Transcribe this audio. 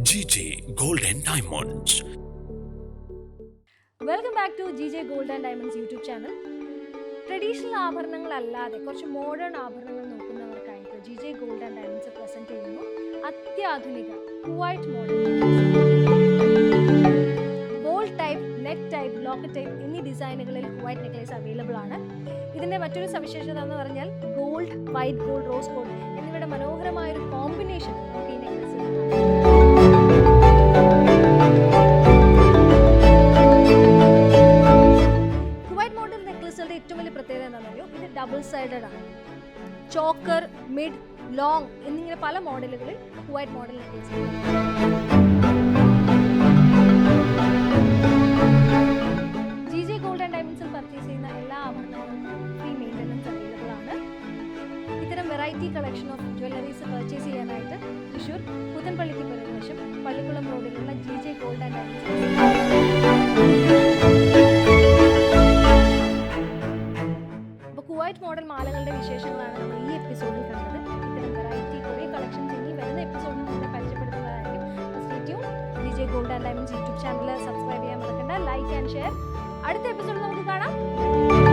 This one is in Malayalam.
G J gold and diamonds welcome back to G J gold and diamonds YouTube channel traditional ആഭരണങ്ങളല്ലാതെ കുറച്ച് മോഡേൺ ആഭരണങ്ങൾ നോക്കുന്നവർക്കായിട്ട് G J gold and diamonds present ചെയ്യുന്നു അത്യാധുനിക കുവൈറ്റ് മോഡൽ ടൈപ്പ് എന്നീ ഡിസൈനുകളിൽ കുവൈറ്റ് നെക്ലേസ് അവൈലബിൾ ആണ്. ഇതിന്റെ മറ്റൊരു സവിശേഷത എന്ന് പറഞ്ഞാൽ gold white gold rose gold എന്നിവയുടെ മനോഹരമായ ഇത് ഡബിൾ സൈഡഡ് ആണ്. ചോക്കർ മിഡ് ലോങ് എന്നിങ്ങനെ പല മോഡലുകളിൽ white model G J gold and ഡയമണ്ട്സിൽ പർച്ചേസ് ചെയ്യുന്ന എല്ലാ ആഭരണങ്ങളും ഫ്രീ മെയിന്റനൻസ് അവൈലബിൾ ആണ്. ഇത്തരം variety collection of jewelleries purchase ചെയ്യാനായിട്ട് തൃശ്ശൂർ പുതൻപള്ളിക്ക് പുറകുവശം പള്ളിക്കുളം റോഡിലുള്ള G J gold and diamonds Kuwait model മാലകളുടെ വിശേഷങ്ങളാണ് നമ്മൾ ഈ എപ്പിസോഡിൽ കണ്ടത്. ഇത്തരം വെറൈറ്റി കുറേ കളക്ഷൻസ് ഇനി വരുന്ന എപ്പിസോഡിൽ തന്നെ പരിചയപ്പെടുത്തുന്നതായിരിക്കും. J gold and diamonds YouTube channel subscribe ചെയ്യാൻ മറക്കണ്ട. ലൈക്ക് ആൻഡ് ഷെയർ അടുത്ത എപ്പിസോഡിൽ നമുക്ക് കാണാം.